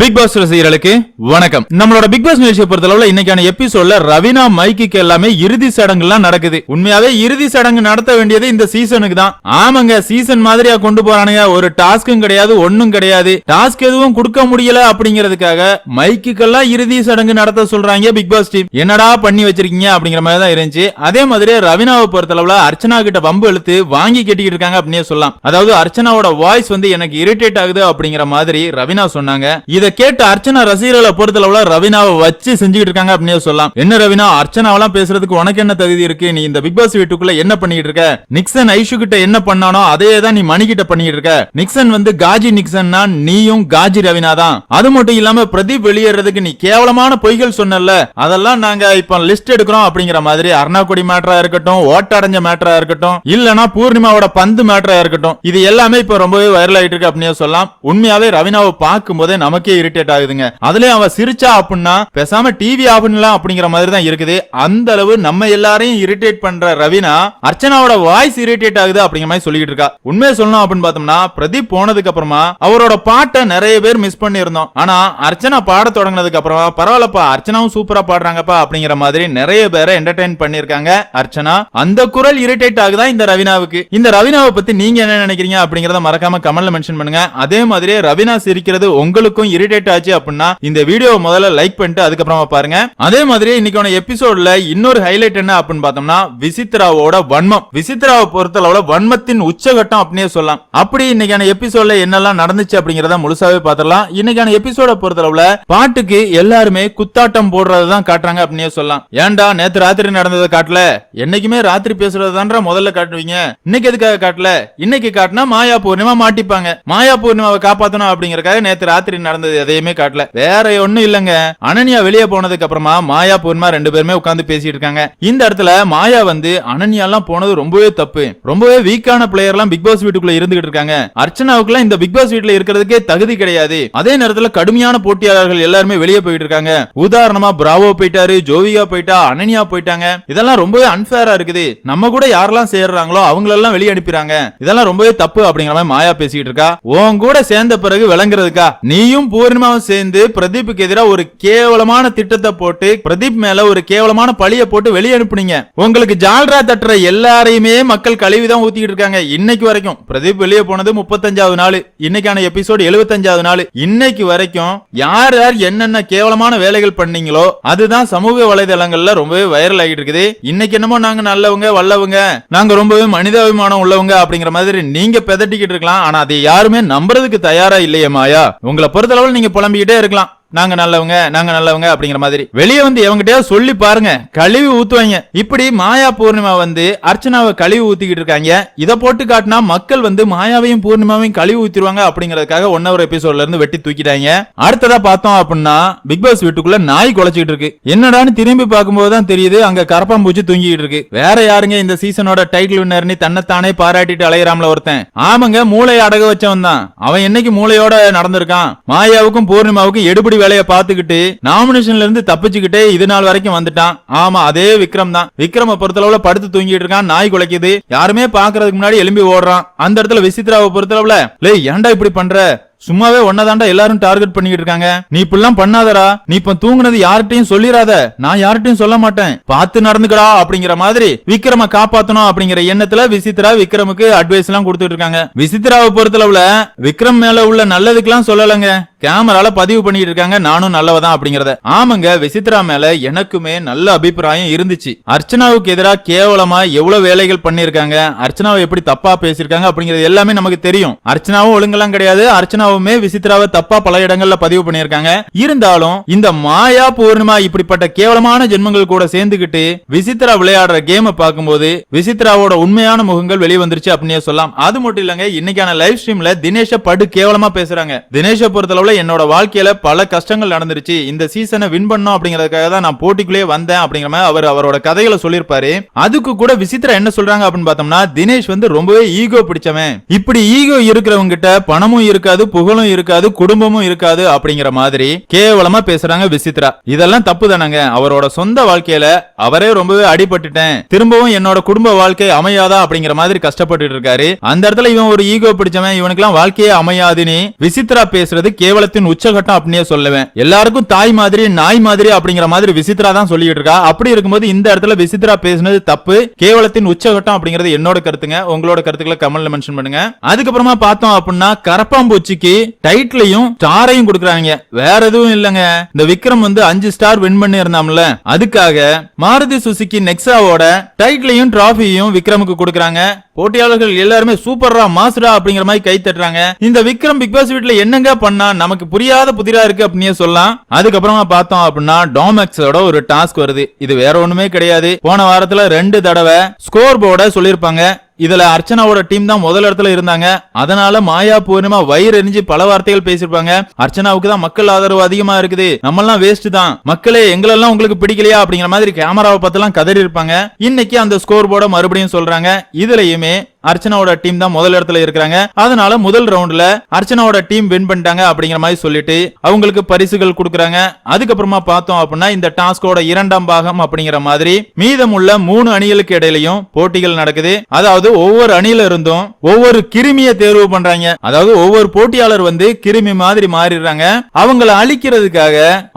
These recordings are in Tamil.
பிக் பாஸ் ரசிகர்களுக்கு வணக்கம். நம்மளோட பிக் பாஸ் நிகழ்ச்சியை பொறுத்தளவுல இன்னைக்கான எபிசோட்ல ரவினா மைக்கு எல்லாமே இறுதி சடங்குலாம் நடக்குது. உண்மையாவே இறுதி சடங்கு நடத்த வேண்டியது இந்த சீசனுக்கு தான். ஆமாங்க சீசன் மாதிரியா கொண்டு போறானுங்க. ஒரு டாஸ்க்கும் கிடையாது ஒண்ணும் கிடையாது. டாஸ்க் எதுவும் கொடுக்க முடியல அப்படிங்கிறதுக்காக மைக்குக்கெல்லாம் இறுதி சடங்கு நடத்த சொல்றாங்க பிக் பாஸ் டீம் என்னடா பண்ணி வச்சிருக்கீங்க அப்படிங்கிற மாதிரி தான் இருந்துச்சு. அதே மாதிரி ரவினாவை பொறுத்தளவுல அர்ச்சனா கிட்ட வம்பு இழுத்து வாங்கி கட்டிக்கிட்டு இருக்காங்க அப்படின்னே சொல்லலாம். அதாவது அர்ச்சனாவோட வாய்ஸ் வந்து எனக்கு இரிட்டேட் ஆகுது அப்படிங்கிற மாதிரி ரவினா சொன்னாங்க. இதை கேட்டு அர்ச்சனா ரசிகர்களை பொறுத்தளவுல ரவினாவை வச்சு செஞ்சுக்கிட்டு இருக்காங்க அப்படின்னு சொல்லலாம். என்ன ரவினா அர்ச்சனாவெல்லாம் பேசுறதுக்கு உனக்கு என்ன தகுதி இருக்கு? நீ இந்த பிக் பாஸ் வீட்டுக்குள்ள என்ன பண்ணிட்டு இருக்க? நிக்சன் ஐஷு கிட்ட என்ன பண்ணானோ அதே தான் நீ மணி கிட்ட பண்ணிட்டு இருக்க. நிக்சன் வந்து காஜி நிக்சன்னா நீயும் காஜி ரவினா தான் அது மட்டும் இல்லாம பிரதீப் வெளியேறதுக்கு நீ கேவலமான பொய்கள் சொன்னல அதெல்லாம் நாங்க இப்ப லிஸ்ட் எடுக்கிறோம் அப்படிங்கிற மாதிரி. அருணாக்குடி மேட்டரா இருக்கட்டும் ஓட்டடைஞ்ச மேட்டரா இருக்கட்டும் இல்லனா பூர்ணிமாவோட பந்து மேட்டரா இருக்கட்டும். இது எல்லாமே இப்ப ரொம்பவே வைரல் ஆயிட்டு இருக்கு அப்படின்னு சொல்லலாம். உண்மையாவே ரவினாவை பார்க்கும் போதே நமக்கு இரிட்டேட் ஆகுதுங்க. அதுலயும் அவ சிரிச்சா அப்படின்னா பேசாம டிவி ஆஃப் அப்படிங்கிற மாதிரி தான் இருக்குது. அந்த அளவு நம்ம எல்லாரையும் இரிட்டேட் பண்ற ரவினா அர்ச்சனாவோட வாய்ஸ் இரிட்டேட் ஆகுது அப்படிங்கிற மாதிரி சொல்லிட்டு இருக்கா. உண்மையை சொல்லணும் அப்படின்னு பார்த்தோம்னா பிரதீப் போனதுக்கு அப்புறமா அவரோட பாட்டை நிறைய பேர் மிஸ் பண்ணியிருந்தோம். ஆனா அர்ச்சனா பாட தொடங்கினதுக்கு அப்புறமா பரவாயில்லப்பா அர்ச்சனாவும் சூப்பரா பாடுறாங்கப்பா அப்படிங்கிற மாதிரி நிறைய பேரை என்டர்டைன் பண்ணிருக்காங்க அர்ச்சனா. அந்த குரல் இரிட்டேட் ஆகுதா இந்த ரவினாவுக்கு? இந்த ரவினாவை பத்தி நீங்க என்ன நினைக்கிறீங்க அப்படிங்கறத மறக்காம கமெண்ட்ல மென்ஷன் பண்ணுங்க. அதே மாதிரி ரவினா சிரிக்கிறது உங்களுக்கும் இரிட்டேட் ஆச்சு அப்படின்னா இந்த வீடியோ முதல்ல லைக் பண்ணிட்டு அதுக்கப்புறமா பாருங்க. அதே மாதிரி இன்னைக்கான எபிசோட்ல இன்னொரு ஹைலைட் என்ன அப்படின்னு பார்த்தோம்னா விசித்ராவோட வன்மம். விசித்ராவை பொறுத்தளவுல வன்மத்தின் உச்சகட்டம் அப்படின்னே சொல்லலாம். அப்படி இன்னைக்கான எபிசோட்ல என்னெல்லாம் நடந்துச்சு அப்படிங்கறத முழுசாவே பாத்திரலாம் இன்னைக்கான எபிசோட பொறுத்தளவுல பாட்டுக்கு எல்லாருமே குத்தாட்டம் போடுறதுதான் காட்டுறாங்க அப்படின்னே சொல்லலாம். ஏன்டா நேத்து ராத்திரி நடந்ததை காட்டல? என்னைக்குமே ராத்திரி பேசுறது முதல்ல காட்டுவீங்க. இன்னைக்கு எதுக்காக காட்டல? இன்னைக்கு காட்டினா மாயா பூர்ணிமா மாட்டிப்பாங்க. மாயா பூர்ணிமாவை காப்பாத்தணும் அப்படிங்கறக்காக நேத்து ராத்திரி நடந்த நடந்தது எதையுமே காட்டல. வேற ஒண்ணும் இல்லங்க. அனன்யா வெளியே போனதுக்கு அப்புறமா மாயா பூர்ணிமா ரெண்டு பேருமே உட்கார்ந்து பேசிட்டு இருக்காங்க. இந்த இடத்துல மாயா வந்து அனன்யா எல்லாம் போனது ரொம்பவே தப்பு. ரொம்பவே வீக்கான பிளேயர் எல்லாம் பிக் பாஸ் வீட்டுக்குள்ள இருந்துகிட்டு இருக்காங்க. அர்ச்சனாவுக்குலாம் இந்த பிக் பாஸ் வீட்டுல இருக்கிறதுக்கே தகுதி கிடையாது. அதே நேரத்துல கடுமையான போட்டியாளர்கள் எல்லாருமே வெளியே போயிட்டு இருக்காங்க. உதாரணமா பிராவோ போயிட்டாரு ஜோவியா போயிட்டா அனன்யா போயிட்டாங்க. இதெல்லாம் ரொம்பவே அன்பேரா இருக்குது. நம்ம கூட யாரெல்லாம் சேர்றாங்களோ அவங்களெல்லாம் வெளியே அனுப்பிறாங்க இதெல்லாம் ரொம்பவே தப்பு அப்படிங்கிற மாதிரி மாயா பேசிக்கிட்டு இருக்கா. உன் கூட சேர்ந்த பிறகு விளங்குறதுக்கா? நீயும் பூர்ணிமாவும் சேர்ந்து பிரதீப்புக்கு எதிராக ஒரு கேவலமான திட்டத்தை போட்டு பிரதீப் மேல ஒரு கேவலமான பழிய போட்டு வெளியே அனுப்புனீங்க. உங்களுக்கு ஜால்ரா தட்டுற எல்லாரையுமே மக்கள் கழுவிதான் ஊத்திக்கிட்டு இருக்காங்க. இன்னைக்கு வரைக்கும் பிரதீப் வெளியே போனது முப்பத்தஞ்சாவது நாள். இன்னைக்கான எபிசோடு எழுபத்தஞ்சாவது நாள். இன்னைக்கு வரைக்கும் யார் யார் என்னென்ன கேவலமான வேலைகள் பண்ணீங்களோ அதுதான் சமூக வலைதளங்கள்ல ரொம்பவே வைரல் ஆகிட்டு இருக்குது. இன்னைக்கு என்னமோ நாங்க நல்லவங்க வல்லவங்க நாங்க ரொம்பவே மனிதாபிமானம் உள்ளவங்க அப்படிங்கிற மாதிரி நீங்க பெதட்டிக்கிட்டு இருக்கலாம். ஆனா அதை யாருமே நம்புறதுக்கு தயாரா இல்லையே மாயா. உங்களை பொறுத்தளவில் நீங்க புலம்பிக்கிட்டே இருக்கலாம். நாங்க நல்லவங்க நாங்க நல்லவங்க அப்படிங்கிற மாதிரி. வெளியே வந்து எவங்கிட்டயாவது சொல்லி பாருங்க கழுவி ஊத்துவாங்க. இப்படி மாயா பூர்ணிமா வந்து அர்ச்சனாவை கழுவி ஊத்திக்கிட்டு இருக்காங்க. இதை போட்டு காட்டினா மக்கள் வந்து மாயாவையும் பூர்ணிமாவையும் கழுவி ஊத்திடுவாங்க அப்படிங்கறதுக்காக ஒன் ஹவர் எபிசோட்ல இருந்து வெட்டி தூக்கிட்டாங்க. அடுத்ததா பார்த்தோம் அப்படின்னா பிக் பாஸ் வீட்டுக்குள்ள நாய் குலைச்சிட்டு இருக்கு. என்னடான்னு திரும்பி பார்க்கும்போது தான் தெரியுது அங்க கரப்பாம்பூச்சி தூங்கிட்டு இருக்கு. வேற யாருங்க இந்த சீசனோட டைட்டில் வின்னர்னு தன்னைத்தானே பாராட்டிட்டு அலையறாமல ஒருத்தன்? ஆமாங்க மூளையை அடக வச்சவன் தான் அவன் என்னைக்கு மூளையோட நடந்திருக்கான்? மாயாவுக்கும் பூர்ணிமாவுக்கும் எடுபடி வேலையை பார்த்துக்கிட்டு நாமினேஷன்ல இருந்து தப்பிச்சுக்கிட்டே இது நாள் வரைக்கும் வந்துட்டான். ஆமா அதே விக்ரம் தான். விக்ரம பொறுத்தளவுல படுத்து தூங்கிட்டு இருக்கான் நாய் குலைக்குது. யாருமே பாக்குறதுக்கு முன்னாடி எலும்பி ஓடுறான். அந்த இடத்துல விசித்ராவை பொறுத்தளவுல லே ஏன்டா இப்படி பண்ற? சும்மாவே ஒன்னதாண்டா எல்லாரும் டார்கெட் பண்ணிக்கிட்டு இருக்காங்க. நீ இப்படிலாம் பண்ணாதடா. நீ இப்ப தூங்குனது யார்கிட்டயும் சொல்லிராத. நான் யார்கிட்டயும் சொல்ல மாட்டேன். பார்த்து நடந்துக்கடா அப்படிங்கிற மாதிரி விக்ரம காப்பாத்தணும் அப்படிங்கிற எண்ணத்துல விசித்ரா விக்ரமுக்கு அட்வைஸ் எல்லாம் கொடுத்துட்டு இருக்காங்க. விசித்ராவை பொறுத்தளவுல விக்ரம் மேல உள்ள நல்லதுக்கெல்லாம் சொல்லலங்க. கேமரால பதிவு பண்ணிட்டு இருக்காங்க நானும் நல்லவதான் அப்படிங்கறத. ஆமாங்க விசித்ரா மேல எனக்குமே நல்ல அபிப்பிராயம் இருந்துச்சு. அர்ச்சனாவுக்கு எதிராக கேவலமா எவ்வளவு வேலைகள் பண்ணிருக்காங்க அர்ச்சனாவை எப்படி தப்பா பேசிருக்காங்க அப்படிங்கறது எல்லாமே நமக்கு தெரியும். அர்ச்சனாவும் ஒழுங்கெல்லாம் கிடையாது அர்ச்சனாவுமே விசித்ராவை தப்பா பல இடங்கள்ல பதிவு பண்ணிருக்காங்க. இருந்தாலும் இந்த மாயா பூர்ணிமா இப்படிப்பட்ட கேவலமான ஜென்மங்கள் கூட சேர்ந்துகிட்டு விசித்ரா விளையாடுற கேமை பார்க்கும்போது விசித்ராவோட உண்மையான முகங்கள் வெளியே வந்துருச்சு அப்படின்னே சொல்லலாம். அது மட்டும் இல்லங்க இன்னைக்கான லைவ் ஸ்ட்ரீம்ல தினேஷ படு கேவலமா பேசுறாங்க. தினேஷ பொறுத்தளவுல என்னோட வாழ்க்கையில பல கஷ்டங்கள் நடந்துருச்சு. இந்த சீசனை வின் பண்ணும் அப்படிங்கறதுக்காக தான் நான் போட்டிக்குள்ளே வந்தேன் அப்படிங்கிற மாதிரி அவர் அவரோட கதைகளை சொல்லியிருப்பாரு. அதுக்கு கூட விசித்ரா என்ன சொல்றாங்க அப்படின்னு பார்த்தோம்னா தினேஷ் வந்து ரொம்பவே ஈகோ பிடிச்சவன். இப்படி ஈகோ இருக்கிறவங்க கிட்ட பணமும் இருக்காது புகழும் இருக்காது குடும்பமும் இருக்காது அப்படிங்கிற மாதிரி கேவலமா பேசுறாங்க விசித்ரா இதெல்லாம் தப்பு தானங்க. அவரோட சொந்த வாழ்க்கையில அவரே ரொம்பவே அடிபட்டுட்டேன். திரும்பவும் என்னோட குடும்ப வாழ்க்கை அமையாதா அப்படிங்கிற மாதிரி கஷ்டப்பட்டு இருக்காரு. அந்த இடத்துல இவன் ஒரு ஈகோ பிடிச்சவன். இவனுக்கு எல்லாம் வாழ்க்கையே அமையாதுன்னு விசித்ரா பேசுறது கேவல கேவலத்தின் உச்சகட்டம் அப்படின்னே சொல்லுவேன். எல்லாருக்கும் தாய் மாதிரி நாய் மாதிரி அப்படிங்கிற மாதிரி விசித்ரா தான் சொல்லிட்டு இருக்கா. அப்படி இருக்கும்போது இந்த இடத்துல விசித்ரா பேசினது தப்பு. கேவலத்தின் உச்சகட்டம் அப்படிங்கிறது என்னோட கருத்துங்க. உங்களோட கருத்துக்களை கமெண்ட்ல மென்ஷன் பண்ணுங்க. அதுக்கப்புறமா பார்த்தோம் அப்படின்னா கரப்பாம்பூச்சிக்கு டைட்டிலையும் ஸ்டாரையும் கொடுக்குறாங்க. வேற எதுவும் இல்லங்க. இந்த விக்ரம் வந்து அஞ்சு ஸ்டார் வின் பண்ணி இருந்தாம்ல அதுக்காக மாருதி சுசுக்கி நெக்ஸாவோட டைட்டிலையும் டிராஃபியையும் விக்ரமுக்கு கொடுக்குறாங்க. போட்டியாளர்கள் எல்லாருமே சூப்பர்ரா மாசுடா அப்படிங்கிற மாதிரி கை தட்டுறாங்க. இந்த விக்ரம் பிக் பாஸ் வீட்டுல என்னங்க பண்ணா நமக்கு புரியாத புதிரா இருக்கு அப்படின்னே சொல்லலாம். அதுக்கப்புறமா பார்த்தோம் அப்படின்னா டாமெக்ஸோட ஒரு டாஸ்க் வருது. இது வேற ஒண்ணுமே கிடையாது. போன வாரத்துல ரெண்டு தடவை ஸ்கோர் போர்டை சொல்லியிருப்பாங்க. இதுல அர்ச்சனாவோட டீம் தான் முதல் இடத்துல இருந்தாங்க. அதனால மாயா பூர்ணிமா வயிறு எரிஞ்சு பல வார்த்தைகள் பேசியிருப்பாங்க. அர்ச்சனாவுக்கு தான் மக்கள் ஆதரவு அதிகமா இருக்குது. நம்ம எல்லாம் வேஸ்ட் தான். மக்களே எங்களெல்லாம் உங்களுக்கு பிடிக்கலையா? அப்படிங்கிற மாதிரி கேமராவை பார்த்துலாம் கதறி இருப்பாங்க இன்னைக்கு அந்த ஸ்கோர் போர்டை மறுபடியும் சொல்றாங்க. இதுலயுமே அர்ச்சனாவோட டீம் தான் முதல் இடத்துல இருக்கிறாங்க. அதனால முதல் ரவுண்ட்ல அர்ச்சனாவோட டீம் வின் பண்ணிட்டாங்க அப்படிங்கிற மாதிரி சொல்லிட்டு அவங்களுக்கு பரிசுகள் கொடுக்கறாங்க. அதுக்கப்புறமா பார்த்தோம் அப்படின்னா இந்த டாஸ்கோட இரண்டாம் பாகம் அப்படிங்கிற மாதிரி மீதமுள்ள மூணு அணிகளுக்கு இடையிலையும் போட்டிகள் நடக்குது. அதாவது ஒவ்வொரு அணியில இருந்தும் ஒவ்வொரு கிருமியை தேர்வு பண்றாங்க. அதாவது ஒவ்வொரு போட்டியாளர் வந்து கிருமி மாதிரி மாறிடுறாங்க. அவங்கள அழிக்கிறதுக்காக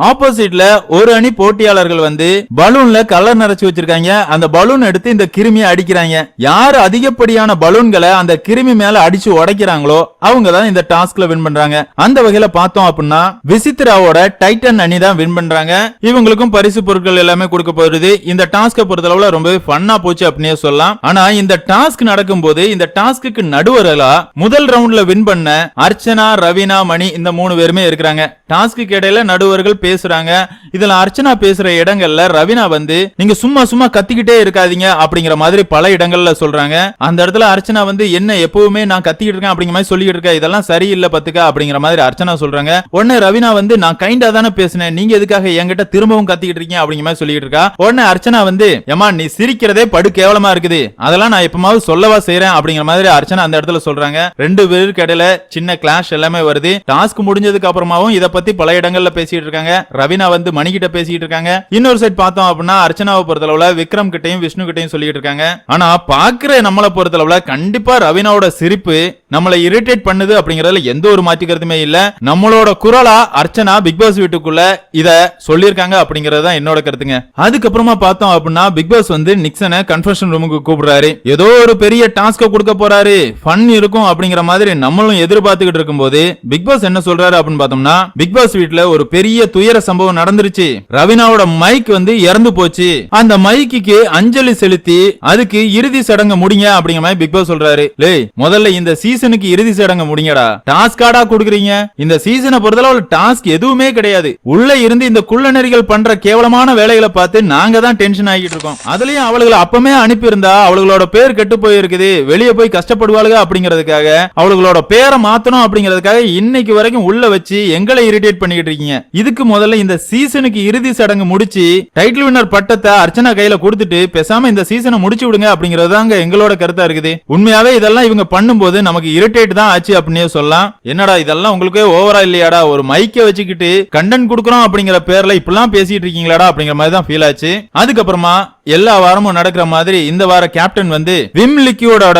ஆப்போசிட்ல ஒரு அணி போட்டியாளர்கள் வந்து பலூன்ல கலர் நிறைச்சு வச்சிருக்காங்க. அந்த பலூன் எடுத்து இந்த கிருமியை அடிக்கிறாங்க. யார் அதிகப்படியான பலூன்களை அந்த கிருமி மேல அடிச்சு உடைக்கிறாங்களோ அவங்க தான் இந்த டாஸ்க்ல வின் பண்றாங்க. அந்த வகையில பார்த்தோம் அப்படின்னா விசித்ராவோட டைட்டன் அணி தான் வின் பண்றாங்க. இவங்களுக்கும் பரிசு பொருட்கள் எல்லாமே கொடுக்க போறது இந்த டாஸ்க பொறுத்தளவுல ரொம்பவே ஃபன்னா போச்சு அப்படின்னே சொல்லலாம். ஆனா இந்த டாஸ்க் நடக்கும்போது இந்த டாஸ்க்கு நடுவர்களா முதல் ரவுண்ட்ல வின் பண்ண அர்ச்சனா ரவீனா மணி இந்த மூணு பேருமே இருக்கிறாங்க. டாஸ்க்கு இடையில நடுவர்கள் பேசுறாங்க. இதுல அர்ச்சனா பேசுற இடங்கள்ல ரவீனா வந்து நீங்க சும்மா சும்மா கத்திக்கிட்டே இருக்காதீங்க அப்படிங்கிற மாதிரி பல இடங்கள்ல சொல்றாங்க. அந்த இடத்துல அர்ச்சனா வந்து என்ன எப்பவுமே நான் கத்திக்கிட்டு இருக்கேன் அப்படிங்கிற மாதிரி சொல்லிட்டு இருக்கேன் இதெல்லாம் சரியில்லை பத்துக்க அப்படிங்கிற மாதிரி அர்ச்சனா சொல்றாங்க. உடனே ரவீனா வந்து நான் கைண்டா தானே பேசினேன். நீங்க எதுக்காக என்கிட்ட திரும்பவும் கத்திக்கிட்டு இருக்கீங்க? அப்படிங்கிற மாதிரி சொல்லிட்டு இருக்கா. உடனே அர்ச்சனா வந்து ஏமா நீ சிரிக்கிறதே படு கேவலமா இருக்குது. அதெல்லாம் நான் எப்பமாவது சொல்லவா செய்றேன் அப்படிங்கிற மாதிரி அர்ச்சனா அந்த இடத்துல சொல்றாங்க. ரெண்டு பேருக்கு இடையில சின்ன கிளாஷ் எல்லாமே வருது. டாஸ்க் முடிஞ்சதுக்கு அப்புறமாவும் இத பத்தி பல இடங்கள்ல பேசிட்டு இருக்காங்க. ரவினா வந்து மணிக்கிட்ட பேசிட்டு இருக்காங்க. இன்னொரு சைட் பார்த்தோம் அப்படின்னா அர்ச்சனாவை பொறுத்தளவுல விக்ரம் கிட்டையும் விஷ்ணு கிட்டையும் சொல்லிட்டு இருக்காங்க. ஆனா பாக்குற நம்மளை பொறுத்தளவுல கண்டிப்பா ரவினாவோட சிரிப்பு நம்மளை இரிட்டேட் பண்ணுது அப்படிங்கறதுல எந்த ஒரு மாற்றிக்கிறதுமே இல்ல. நம்மளோட குரலா அர்ச்சனா பிக் பாஸ் வீட்டுக்குள்ள இத சொல்லியிருக்காங்க அப்படிங்கறது தான் என்னோட கருத்துங்க. அதுக்கப்புறமா பார்த்தோம் அப்படின்னா பிக் பாஸ் வந்து நிக்சனை கன்ஃபர்ஷன் ரூமுக்கு கூப்பிடுறாரு. ஏதோ ஒரு பெரிய டாஸ்க கொடுக்க போறாரு. ஃபன் இருக்கும் அப்படிங்கிற மாதிரி நம்மளும் எதிர்பார்த்துக்கிட்டு இருக்கும்போது பிக் பாஸ் என்ன சொல்றாரு அப்படின்னு பார்த்தோம்னா பிக் பாஸ் வீட்ல ஒரு பெரிய துயர சம்பவம் நடந்துருச்சு. ரவினாவோட மைக் வந்து இறந்து போச்சு. அந்த மைக்கு அஞ்சலி செலுத்தி அதுக்கு இறுதி சடங்கு முடிங்க அப்படிங்கிற மாதிரி பிக் பாஸ் சொல்றாரு. லே முதல்ல இந்த சீசனுக்கு இறுதி சடங்கு முடிங்கடா. டாஸ்காடா கொடுக்குறீங்க. இந்த சீசனை பொறுத்தளவு டாஸ்க் எதுவுமே கிடையாது. உள்ள இருந்து இந்த குள்ளநெறிகள் பண்ற கேவலமான வேலைகளை பார்த்து நாங்க தான் டென்ஷன் ஆகிட்டு இருக்கோம். அதுலயும் அவளுகளை அப்பமே அனுப்பி இருந்தா அவளுகளோட பேர் கெட்டு போயிருக்குது வெளியே போய் கஷ்டப்படுவாளுக அப்படிங்கிறதுக்காக அவளுகளோட பேரை மாத்தணும் அப்படிங்கிறதுக்காக இன்னைக்கு வரைக்கும் உள்ள வச்சு எங்களை இரிட்டேட் பண்ணிக்கிட்டு இருக்கீங்க. இதுக்கு முதல்ல இந்த சீசனுக்கு இறுதி சடங்கு முடிச்சு டைட்டில் வின்னர் பட்டத்தை அர்ச்சனா கையில கொடுத்துட்டு பேசாம இந்த சீசனை முடிச்சு விடுங்க அப்படிங்கிறது தாங்க எங்களோட கருத்தா இருக்குது. உண்மையாவே இதெல்லாம் இவங்க பண்ணும்போது நமக்கு இரிட்டேட் தான் ஆச்சு அப்படின்னே சொல்லலாம். என்னடா இதெல்லாம் உங்களுக்கே ஓவரா இல்லையாடா? ஒரு மைக்கை வச்சுக்கிட்டு கண்டென்ட் கொடுக்குறோம் அப்படிங்கிற பேர்ல இப்படிலாம் பேசிட்டு இருக்கீங்களாடா அப்படிங்கிற மாதிரி தான் ஃபீல் ஆச்சு. அதுக்கப்புறமா எல்லா வாரமும் நடக்கிற மாதிரி இந்த வார கேப்டன் வந்து விம் லிக்யூடோட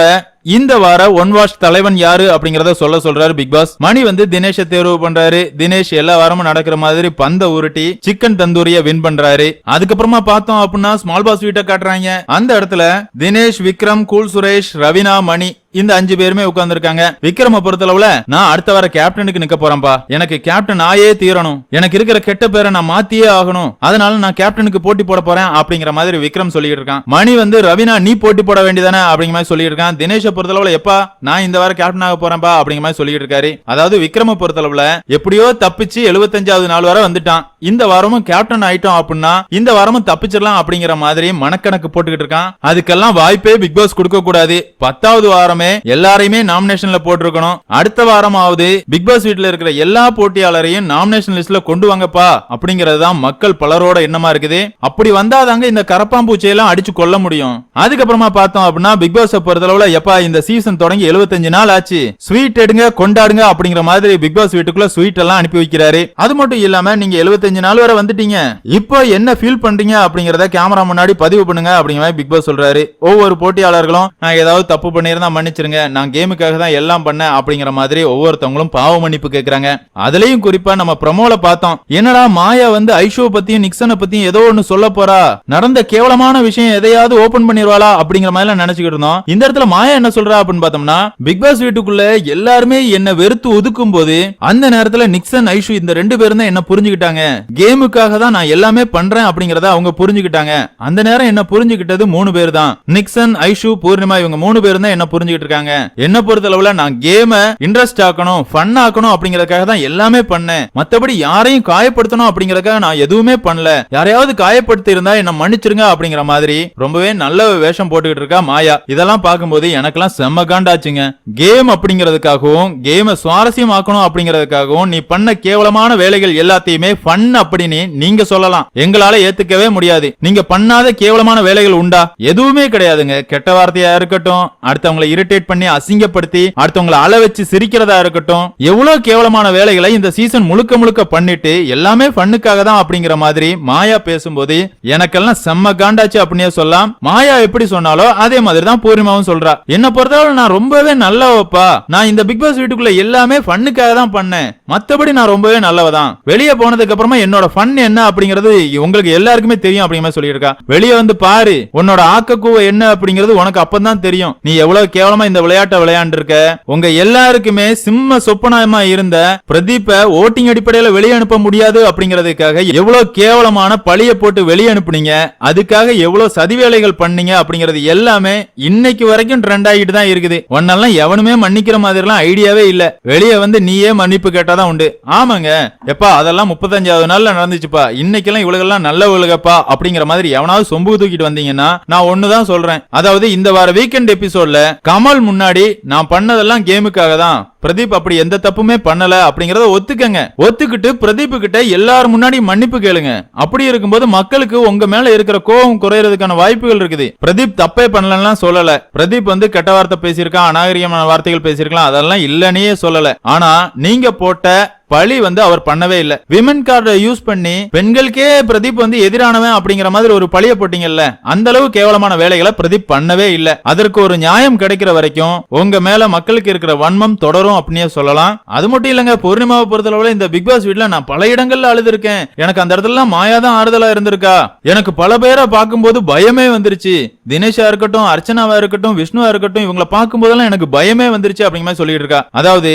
இந்த வார ஒன் வாஷ் தலைவன் யாரு அப்படிங்கறத சொல்ல சொல்றாரு பிக் பாஸ் மணி வந்து தினேஷ தேர்வு பண்றாரு. தினேஷ் எல்லா வாரமும் நடக்கிற மாதிரி பந்த உருட்டி சிக்கன் தந்தூரிய வின் பண்றாரு. அதுக்கப்புறமா பார்த்தோம் அப்படின்னா ஸ்மால் பாஸ் வீட்டை காட்டுறாங்க. அந்த இடத்துல தினேஷ் விக்ரம் கூல் சுரேஷ் ரவினா மணி இந்த அஞ்சு பேருமே உட்கார்ந்துருக்காங்க. விக்ரம பொறுத்தளவுல நான் அடுத்த வார கேப்டனுக்கு நிக்க போறேன்பா. எனக்கு கேப்டன் ஆயே தீரணும். எனக்கு இருக்கிற கெட்ட பேரை நான் மாத்தியே ஆகணும். அதனால நான் கேப்டனுக்கு போட்டி போட போறேன் அப்படிங்கிற மாதிரி விக்ரம் சொல்லிட்டு இருக்கான். மணி வந்து ரவினா நீ போட்டி போட வேண்டியதானே அப்படிங்கிற மாதிரி சொல்லிட்டு இருக்கான். தினேஷ பொறுத்தளவுல எப்பா நான் இந்த வாரம் கேப்டன் ஆக போறேன்பா அப்படிங்கிற மாதிரி சொல்லிட்டு இருக்காரு. அதாவது விக்ரம பொறுத்தளவுல எப்படியோ தப்பிச்சு எழுபத்தஞ்சாவது நாள் வரை வந்துட்டான். இந்த வாரமும் கேப்டன் ஆயிட்டோம் அப்படின்னா இந்த வாரமும் தப்பிச்சிடலாம் அப்படிங்கிற மாதிரி மனக்கணக்கு போட்டுக்கிட்டு இருக்கான். அதுக்கெல்லாம் வாய்ப்பே பிக் பாஸ் கொடுக்க கூடாது. பத்தாவது வாரமே எல்லாமே எல்லாரையுமே நாமினேஷன்ல போட்டிருக்கணும். அடுத்த வாரமாவது பிக் பாஸ் வீட்ல இருக்கிற எல்லா போட்டியாளரையும் நாமினேஷன் லிஸ்ட்ல கொண்டு வாங்கப்பா. அப்படிங்கறது தான் மக்கள் பலரோட எண்ணமா இருக்குது. அப்படி வந்தாதாங்க இந்த கரப்பாம்பூச்சியெல்லாம் அடிச்சு கொள்ள முடியும். அதுக்கப்புறமா பார்த்தோம் அப்படின்னா பிக் பாஸ் பொறுத்தளவுல எப்பா இந்த சீசன் தொடங்கி 75 நாள் ஆச்சு. ஸ்வீட் எடுங்க கொண்டாடுங்க அப்படிங்கிற மாதிரி பிக் பாஸ் வீட்டுக்குள்ள ஸ்வீட் எல்லாம் அனுப்பி வைக்கிறாரு. அது மட்டும் இல்லாம நீங்க 75 நாள் வரை வந்துட்டீங்க. இப்போ என்ன ஃபீல் பண்றீங்க அப்படிங்கறத கேமரா முன்னாடி பதிவு பண்ணுங்க அப்படிங்கிற மாதிரி பிக் பாஸ் சொல்றாரு. ஒவ்வொரு போட்டியாளர்களும் நான் ஏதாவது தப்பு பண்ணியிருந்தா மன்னிச்சிருங்க நான் கேமுக்காக தான் எல்லாம் பண்ணேன் அப்படிங்கிற மாதிரி ஒவ்வொருத்தவங்களும் பாவ மன்னிப்பு கேட்கறாங்க அதுலயும் குறிப்பா நம்ம ப்ரமோல பார்த்தோம். என்னடா மாயா வந்து ஐஷோ பத்தியும் நிக்சனை பத்தியும் ஏதோ ஒன்னு சொல்ல போறா? நடந்த கேவலமான விஷயம் எதையாவது ஓபன் பண்ணிடுவாளா? அப்படிங்கிற மாதிரி எல்லாம் நினைச்சுக்கிட்டு இருந்தோம். இந்த இடத்துல மாயா என்ன சொல்றா அப்படின்னு பார்த்தோம்னா பிக் பாஸ் வீட்டுக்குள்ள எல்லாருமே என்ன வெறுத்து ஒதுக்கும் போது அந்த நேரத்துல நிக்சன் ஐஷு இந்த ரெண்டு பேரும் தான் என்ன புரிஞ்சுக்கிட்டாங்க. கேமுக்காக தான் நான் எல்லாமே பண்றேன் அப்படிங்கறத அவங்க புரிஞ்சுக்கிட்டாங்க. அந்த நேரம் என்ன புரிஞ்சுக்கிட்டது மூணு பேர் தான். நிக்சன் ஐஷு பூர்ணிமா இவங்க மூணு பேரும் தான் என்ன புரிஞ்சுக்கிட்டு இருக்காங்க என்ன பொறுத்தளவுல நான் கேம இன்ட்ரெஸ்ட் ஆக்கணும் ஃபன் ஆக்கணும் அப்படிங்கறதுக்காக தான் எல்லாமே பண்ணேன். மத்தபடி யாரையும் காயப்படுத்தணும் அப்படிங்கறதுக்காக நான் எதுவுமே பண்ணல. யாரையாவது காயப்படுத்தி இருந்தா என்ன மன்னிச்சிருங்க அப்படிங்கிற மாதிரி ரொம்பவே நல்ல வேஷம் போட்டுக்கிட்டு இருக்கா மாயா. இதெல்லாம் பார்க்கும்போது எனக்கெல்லாம் செம்ம காண்டாச்சுங்க. கேம் அப்படிங்கிறதுக்காகவும் கேம சுவாரஸ்யமாக்கணும் அப்படிங்கிறதுக்காகவும் நீ பண்ண கேவலமான வேலைகள் எல்லாத்தையுமே ஃபன் அப்படின்னு நீங்க சொல்லலாம். எங்களால ஏத்துக்கவே முடியாது. நீங்க பண்ணாத கேவலமான வேலைகள் உண்டா? எதுவுமே கிடையாதுங்க. கெட்ட வார்த்தையா இருக்கட்டும் அடுத்தவங்களை இரு இரிட்டேட் பண்ணி அசிங்கப்படுத்தி அடுத்தவங்களை அள வச்சு சிரிக்கிறதா இருக்கட்டும் எவ்வளவு கேவலமான வேலைகளை இந்த சீசன் முழுக்க முழுக்க பண்ணிட்டு எல்லாமே ஃபன்னுக்காக தான் அப்படிங்கிற மாதிரி மாயா பேசும்போது எனக்கெல்லாம் செம்ம காண்டாச்சு அப்படின்னே சொல்லலாம். மாயா எப்படி சொன்னாலோ அதே மாதிரி தான் பூர்ணிமாவும் சொல்றா. என்ன பொறுத்தவரை நான் ரொம்பவே நல்லவப்பா. நான் இந்த பிக் பாஸ் வீட்டுக்குள்ள எல்லாமே ஃபன்னுக்காக தான் பண்ணேன். மத்தபடி நான் ரொம்பவே நல்லவதான். வெளியே போனதுக்கு அப்புறமா என்னோட ஃபன் என்ன அப்படிங்கிறது உங்களுக்கு எல்லாருக்குமே தெரியும் அப்படிங்கிற மாதிரி சொல்லியிருக்கா. வெளியே வந்து பாரு உன்னோட ஆக்கக்கூவ என்ன அப்படிங்கிறது உனக்கு அப்பதான் தெரியும். நீ எவ்வளவு கேவலம் இந்த விளையாட்டை விளையாண்டுருக்க உங்க எல்லாருக்குமே சிம்ம சொப்பனமா இருந்த பிரதீப்ப ஓட்டிங் அடிப்படையில வெளியே அனுப்ப முடியாது அப்படிங்கறதுக்காக எவ்வளவு கேவலமான பழிய போட்டு வெளியே அனுப்புனீங்க அதுக்காக எவ்வளவு சதிவேலைகள் பண்ணீங்க அப்படிங்கறது எல்லாமே இன்னைக்கு வரைக்கும் ட்ரெண்ட் ஆகிட்டு தான் இருக்குது. ஒன்னெல்லாம் எவனுமே மன்னிக்கிற மாதிரிலாம் ஐடியாவே இல்ல. வெளியே வந்து நீயே மன்னிப்பு கேட்டாதான் உண்டு. ஆமாங்க. எப்பா அதெல்லாம் முப்பத்தஞ்சாவது நாள்ல நடந்துச்சுப்பா. இன்னைக்கெல்லாம் இவளுகெல்லாம் நல்ல உலகப்பா அப்படிங்கிற மாதிரி எவனாவது சொம்பு தூக்கிட்டு வந்தீங்கன்னா நான் ஒண்ணுதான் சொல்றேன். அதாவது இந்த வார வீக்கெண்ட் எபிசோட்ல கமல் முன்னாடி நான் பண்ணதெல்லாம் கேமுக்காக தான் பிரதீப் அப்படி எந்த தப்புமே பண்ணல அப்படிங்கறத ஒத்துக்கங்க. ஒத்துக்கிட்டு பிரதீப் கிட்ட எல்லாரும் முன்னாடி மன்னிப்பு கேளுங்க. அப்படி இருக்கும்போது மக்களுக்கு உங்க மேல இருக்கிற கோபம் குறையறதுக்கான வாய்ப்புகள் இருக்குது. பிரதீப் தப்பே பண்ணலன்னா சொல்லல. பிரதீப் வந்து கெட்ட வார்த்தை பேசியிருக்கான் அநாகரிகமான வார்த்தைகள் பேசியிருக்கலாம் அதெல்லாம் இல்லனே சொல்லல. ஆனா நீங்க போட்ட பழி வந்து அவர் பண்ணவே இல்ல. விமன் கார்டை யூஸ் பண்ணி பெண்களுக்கே பிரதீப் வந்து எதிரானவன் அப்படிங்கிற மாதிரி ஒரு பழிய போட்டீங்கல்ல அந்த அளவு கேவலமான வேலைகளை பிரதீப் பண்ணவே இல்ல. அதற்கு ஒரு நியாயம் கிடைக்கிற வரைக்கும் உங்க மேல மக்களுக்கு இருக்கிற வன்மம் தொடரும் அப்படின்னே சொல்லலாம். அது மட்டும் இல்லங்க பூர்ணிமாவை பொறுத்தளவுல இந்த பிக் பாஸ் வீட்ல நான் பல இடங்கள்ல அழுதுருக்கேன். எனக்கு அந்த இடத்துல மாயாதான் ஆறுதலா இருந்திருக்கா? எனக்கு பல பேரை பார்க்கும்போது பயமே வந்துருச்சு. தினேஷா இருக்கட்டும் அர்ச்சனாவா இருக்கட்டும் விஷ்ணுவா இருக்கட்டும் இவங்களை பார்க்கும்போதெல்லாம் எனக்கு பயமே வந்துருச்சு அப்படிங்கிற மாதிரி சொல்லிட்டு இருக்கா. அதாவது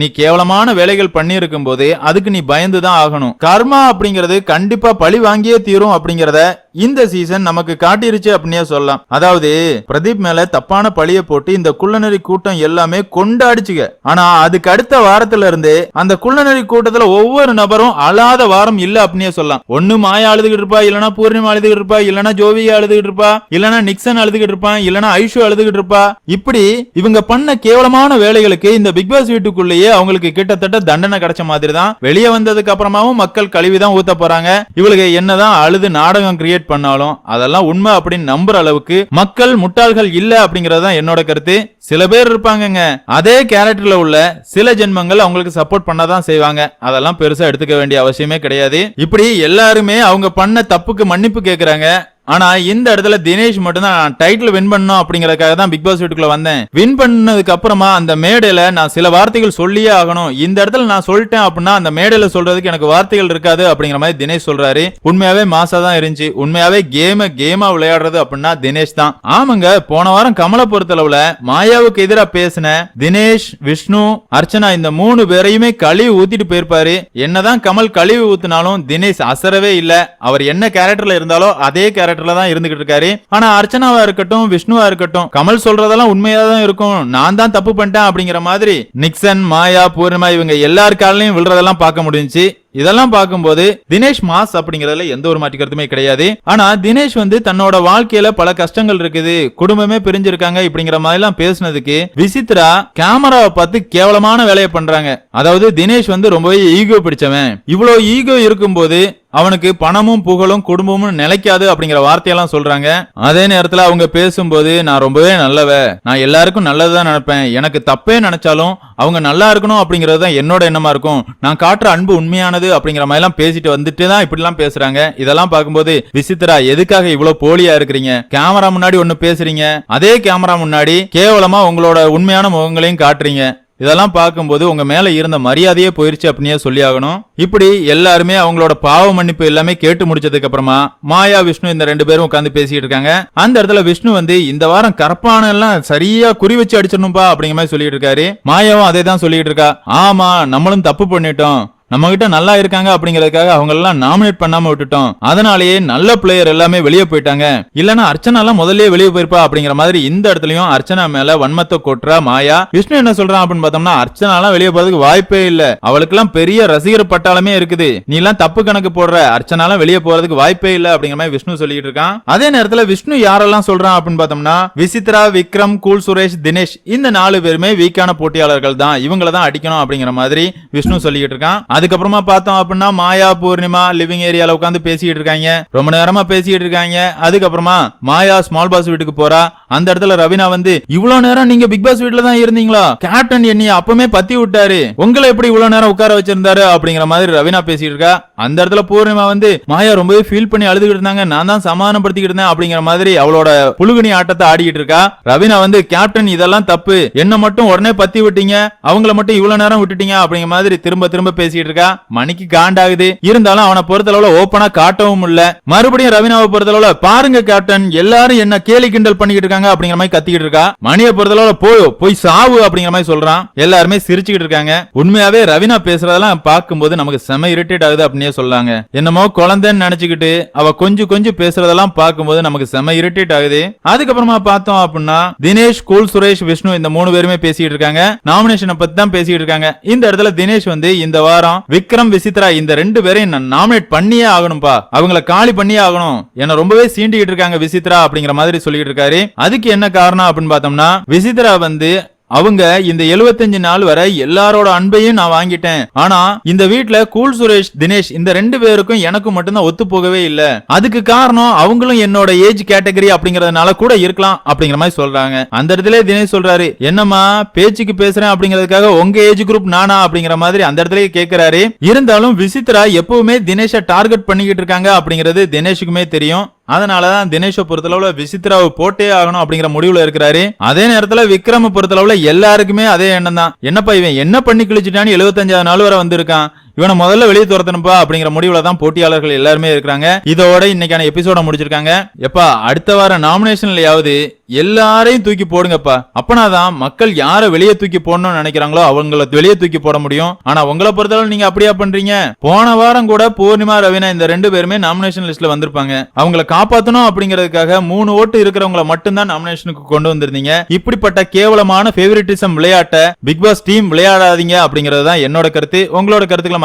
நீ கேவலமான வேலைகள் பண்ணியிருக்கும் போது அதுக்கு நீ பயந்து தான் ஆகணும். கர்மா அப்படிங்கிறது கண்டிப்பா பழி வாங்கியே தீரும் அப்படிங்கறத இந்த சீசன் நமக்கு காட்டிருச்சு அப்படின்னே சொல்லலாம். அதாவது பிரதீப் மேல தப்பான பழிய போட்டு இந்த குள்ளநெறி கூட்டம் எல்லாமே கொண்டாடிச்சுங்க. ஆனா அதுக்கு அடுத்த வாரத்துல இருந்து அந்த குள்ளநெறி கூட்டத்துல ஒவ்வொரு நபரும் அழாத வாரம் இல்ல அப்படின்னே சொல்லலாம். ஒண்ணு மாயா அழுதுகிட்டு இருப்பா இல்லனா பூர்ணிமா அழுதுகிட்டு இருப்பா இல்லனா ஜோவியா அழுதுகிட்டு இருப்பா இல்லனா நிக்சன் அழுதுகிட்டு இருப்பான் இல்லனா ஐஷு அழுதுகிட்டு இருப்பா. இப்படி இவங்க பண்ண கேவலமான வேலைகளுக்கு இந்த பிக் பாஸ் வீட்டுக்குள்ளேயே அவங்களுக்கு கிட்டத்தட்ட தண்டனை கிடைச்ச மாதிரி தான் வெளியே வந்ததுக்கு அப்புறமாவும் மக்கள் கழுவி தான் ஊத்த போறாங்க. இவளுக்கு என்னதான் அழுது நாடகம் கிரியேட் பண்ணாலும் அதெல்லாம் உண்மை அப்படின்னு நம்புற அளவுக்கு மக்கள் முட்டாள்கள் இல்ல அப்படிங்கறது தான் என்னோட கருத்து. சில பேர் இருப்பாங்கங்க. அதே கேரக்டர்ல உள்ள சில ஜென்மங்கள் அவங்களுக்கு சப்போர்ட் பண்ணாதான் செய்வாங்க. அதெல்லாம் பெருசா எடுத்துக்க வேண்டிய அவசியமே கிடையாது. இப்படி எல்லாருமே அவங்க பண்ண தப்புக்கு மன்னிப்பு கேக்குறாங்க. ஆனா இந்த இடத்துல தினேஷ் மட்டும் தான் டைட்டில் வின் பண்ணணும் அப்படிங்கறதுக்காக தான் பிக் பாஸ் வீட்டுக்குள்ள வந்தேன். வின் பண்ணதுக்கு அப்புறமா அந்த மேடையில நான் சில வார்த்தைகள் சொல்லியே ஆகணும். இந்த இடத்துல நான் சொல்லிட்டேன் அப்படின்னா அந்த மேடையில சொல்றதுக்கு எனக்கு வார்த்தைகள் இருக்காது அப்படிங்கிற மாதிரி தினேஷ் சொல்றாரு. உண்மையாவே மாசா தான் இருந்துச்சு உண்மையாவே கேம கேமா விளையாடுறது அப்படின்னா தினேஷ் தான். ஆமாங்க போன வாரம் கமலை பொறுத்தளவுல மாயாவுக்கு எதிராக பேசின தினேஷ் விஷ்ணு அர்ச்சனா இந்த மூணு பேரையுமே கழிவு ஊத்திட்டு போயிருப்பாரு. என்னதான் கமல் கழிவு ஊத்தினாலும் தினேஷ் அசரவே இல்ல. அவர் என்ன கேரக்டர்ல இருந்தாலோ அதே கேரக்டர் கேரக்டர்ல தான் இருந்துகிட்டு இருக்காரு. ஆனா அர்ச்சனாவா இருக்கட்டும் விஷ்ணுவா இருக்கட்டும் கமல் சொல்றதெல்லாம் உண்மையா தான் இருக்கும். நான் தான் தப்பு பண்ணிட்டேன் அப்படிங்கிற மாதிரி நிக்சன் மாயா பூர்ணிமா இவங்க எல்லார் காலையும் விழுறதெல்லாம் பார்க்க முடிஞ்சு இதெல்லாம் பார்க்கும்போது தினேஷ் மாஸ் அப்படிங்கறதுல எந்த ஒரு மாற்று கருத்துமே கிடையாது. ஆனா தினேஷ் வந்து தன்னோட வாழ்க்கையில பல கஷ்டங்கள் இருக்குது குடும்பமே பிரிஞ்சிருக்காங்க இப்படிங்கிற மாதிரி எல்லாம் பேசுனதுக்கு விசித்ரா கேமராவை பார்த்து கேவலமான வேலையை பண்றாங்க. அதாவது தினேஷ் வந்து ரொம்பவே ஈகோ பிடிச்சவன். இவ்வளவு ஈகோ இருக்கும்போது அவனுக்கு பணமும் புகழும் குடும்பமும் நிலைக்காது அப்படிங்கிற வார்த்தையெல்லாம் சொல்றாங்க. அதே நேரத்துல அவங்க பேசும்போது நான் ரொம்பவே நல்லவ. நான் எல்லாருக்கும் நல்லதுதான் நினைப்பேன். எனக்கு தப்பே நினைச்சாலும் அவங்க நல்லா இருக்கணும் அப்படிங்கிறது தான் என்னோட எண்ணமா இருக்கும். நான் காட்டுற அன்பு உண்மையானது அப்படிங்கிற மாதிரி எல்லாம் பேசிட்டு வந்துட்டு தான் இப்படி எல்லாம் பேசுறாங்க. இதெல்லாம் பார்க்கும்போது விசித்ரா எதுக்காக இவ்வளவு போலியா இருக்கிறீங்க? கேமரா முன்னாடி ஒண்ணு பேசுறீங்க. அதே கேமரா முன்னாடி கேவலமா உங்களோட உண்மையான முகங்களையும் காட்டுறீங்க. இதெல்லாம் பார்க்கும்போது உங்க மேல இருந்த மரியாதையே போயிருச்சு அப்படின்னே சொல்லி ஆகணும். இப்படி எல்லாருமே அவங்களோட பாவ மன்னிப்பு எல்லாமே கேட்டு முடிச்சதுக்கு அப்புறமா மாயா விஷ்ணு இந்த ரெண்டு பேரும் உட்காந்து பேசிட்டு இருக்காங்க. அந்த இடத்துல விஷ்ணு வந்து இந்த வாரம் கரப்பான எல்லாம் சரியா குறி வச்சு அடிச்சிடணும்பா அப்படிங்கிற மாதிரி சொல்லிட்டு இருக்காரு. மாயாவும் அதே தான் சொல்லிட்டு இருக்கா. ஆமா நம்மளும் தப்பு பண்ணிட்டோம். நம்ம கிட்ட நல்லா இருக்காங்க அப்படிங்கறதுக்காக அவங்க எல்லாம் நாமினேட் பண்ணாம விட்டுட்டோம். அதனாலேயே நல்ல பிளேயர் எல்லாமே வெளியே போயிட்டாங்க. இல்லனா அர்ச்சனா எல்லாம் முதல்லயே வெளியே போயிருப்பா அப்படிங்கிற மாதிரி இந்த இடத்துலயும் அர்ச்சனா மேல வன்மத்தை கொட்டுறா மாயா. விஷ்ணு என்ன சொல்றான் அப்படின்னு பார்த்தோம்னா அர்ச்சனா எல்லாம் வெளியே போறதுக்கு வாய்ப்பே இல்ல. அவளுக்கு எல்லாம் பெரிய ரசிகர் பட்டாளமே இருக்குது. நீ எல்லாம் தப்பு கணக்கு போடுற அர்ச்சனா எல்லாம் வெளியே போறதுக்கு வாய்ப்பே இல்ல அப்படிங்கிற மாதிரி விஷ்ணு சொல்லிட்டு இருக்கான். அதே நேரத்துல விஷ்ணு யாரெல்லாம் சொல்றான் அப்படின்னு பார்த்தோம்னா விசித்ரா விக்ரம் கூல் சுரேஷ் தினேஷ் இந்த நாலு பேருமே வீக்கான போட்டியாளர்கள் தான். இவங்கள தான் அடிக்கணும் அப்படிங்கிற மாதிரி விஷ்ணு சொல்லிட்டு இருக்கான். அதுக்கப்புறமா பார்த்தோம் அப்படின்னா மாயா பூர்ணிமா லிவிங் ஏரியால உட்காந்து பேசிட்டு இருக்காங்க. ரொம்ப நேரமா பேசிட்டு இருக்காங்க. அதுக்கப்புறமா மாயா ஸ்மால் பாஸ் வீட்டுக்கு போறா. அந்த இடத்துல ரவினா வந்து இவ்வளவு நேரம் நீங்க பிக் பாஸ் வீட்டுல தான் இருந்தீங்களா? கேப்டன் என்னைய அப்பவே பத்தி விட்டாரு. உங்களை எப்படி இவ்வளவு நேரம் உட்கார வச்சிருந்தாரு? அப்படிங்கிற மாதிரி ரவினா பேசிட்டு இருக்கா. அந்த இடத்துல பூர்ணிமா வந்து மாயா ரொம்பவே ஃபீல் பண்ணி அழுதுகிட்டு இருந்தாங்க. நான் தான் சமாதானப்படுத்திக்கிட்டு இருந்தேன். அப்படிங்கிற மாதிரி அவளோட புழுகணி ஆட்டத்தை ஆடிக்கிட்டு இருக்கா. ரவினா வந்து கேப்டன் இதெல்லாம் தப்பு. என்ன மட்டும் உடனே பத்தி விட்டீங்க. அவங்கள மட்டும் இவ்வளவு நேரம் விட்டுட்டீங்க. அப்படிங்கிற மாதிரி திரும்ப திரும்ப பேசிட்டு இருக்கா. மணிக்கு காண்டாகுது. இருந்தாலும் அவனை பொறுத்தளவுல ஓப்பனா காட்டவும் இல்ல. மறுபடியும் ரவினாவை பொறுத்தளவுல பாருங்க கேப்டன் எல்லாரும் என்ன கேலி கிண்டல் பண்ணிக்கிட்டு இருக்காங்க. இருக்காங்க அப்படிங்கிற மாதிரி கத்திக்கிட்டு இருக்கா? மணியை பொறுத்தளவுல போய் போய் சாவு அப்படிங்கிற மாதிரி சொல்றான். எல்லாருமே சிரிச்சுக்கிட்டு இருக்காங்க. உண்மையாவே ரவினா பேசுறதெல்லாம் பார்க்கும்போது நமக்கு செம இரிட்டேட் ஆகுது அப்படின்னே சொல்றாங்க என்னமோ குழந்தைன்னு நினைச்சுக்கிட்டு அவ கொஞ்சம் கொஞ்சம் பேசுறதெல்லாம் பார்க்கும்போது நமக்கு செம இரிட்டேட் ஆகுது. அதுக்கப்புறமா பார்த்தோம் அப்படின்னா தினேஷ் கூல் சுரேஷ் விஷ்ணு இந்த மூணு பேருமே பேசிட்டு இருக்காங்க. நாமினேஷனை பத்தி தான் பேசிட்டு இருக்காங்க. இந்த இடத்துல தினேஷ் வந்து இந்த வாரம் விக்ரம் விசித்ரா இந்த ரெண்டு பேரையும் நான் நாமினேட் பண்ணியே ஆகணும்பா. அவங்கள காலி பண்ணியே ஆகணும். என்ன ரொம்பவே சீண்டிக்கிட்டு இருக்காங்க விசித்ரா அப்படிங்கிற மாதிரி சொல்லிட்டு இருக்காரு. அதுக்கு என்ன காரணம் அப்படின்னு பார்த்தோம்னா விசித்ரா வந்து அவங்க இந்த 75 நாள் வரை எல்லாரோட அன்பையும் நான் வாங்கிட்டேன். ஆனா இந்த வீட்டுல கூல் சுரேஷ் தினேஷ் இந்த ரெண்டு பேருக்கும் எனக்கும் மட்டும்தான் ஒத்து போகவே இல்ல. அதுக்கு காரணம் அவங்களும் என்னோட ஏஜ் கேட்டகரி அப்படிங்கறதுனால கூட இருக்கலாம் அப்படிங்கிற மாதிரி சொல்றாங்க. அந்த இடத்துல தினேஷ் சொல்றாரு என்னம்மா பேச்சுக்கு பேசுறேன் அப்படிங்கிறதுக்காக உங்க ஏஜ் குரூப் நானா? அப்படிங்கிற மாதிரி அந்த இடத்துல கேக்குறாரு. இருந்தாலும் விசித்ரா எப்பவுமே தினேஷ டார்கெட் பண்ணிக்கிட்டு இருக்காங்க அப்படிங்கிறது தினேஷுக்குமே தெரியும். அதனாலதான் தினேஷை பொறுத்தளவுல விசித்ராவை போட்டே ஆகணும் அப்படிங்கிற முடிவுல இருக்கிறாரு. அதே நேரத்துல விக்ரம பொறுத்தளவுல எல்லாருக்குமே அதே எண்ணம் தான். என்னப்பா இவன் என்ன பண்ணி கிழிச்சிட்டான்னு எழுபத்தஞ்சாவது நாள் வரை வந்திருக்கான். இவனை முதல்ல வெளியே துரத்தணும்பா அப்படிங்கிற முடிவுல தான் போட்டியாளர்கள் எல்லாருமே இருக்கிறாங்க. இதோட இன்னைக்கான எபிசோட முடிச்சிருக்காங்க. எப்பா அடுத்த வார நாமினேஷன்லயாவது எல்லாரையும் தூக்கி போடுங்கப்பா. அப்பனாதான் மக்கள் யாரை வெளியே தூக்கி போடணும்னு நினைக்கிறாங்களோ அவங்கள வெளியே தூக்கி போட முடியும். ஆனா உங்களை பொறுத்தளவு நீங்க அப்படியா பண்றீங்க? போன வாரம் கூட பூர்ணிமா ரவினா இந்த ரெண்டு பேருமே நாமினேஷன் லிஸ்ட்ல வந்திருப்பாங்க. அவங்கள காப்பாத்தணும் அப்படிங்கிறதுக்காக மூணு ஓட்டு இருக்கிறவங்கள மட்டும்தான் நாமினேஷனுக்கு கொண்டு வந்திருந்தீங்க. இப்படிப்பட்ட கேவலமான ஃபேவரட்டிசம் விளையாட்டை பிக் பாஸ் டீம் விளையாடாதீங்க அப்படிங்கறதுதான் என்னோட கருத்து. உங்களோட கருத்துக்களை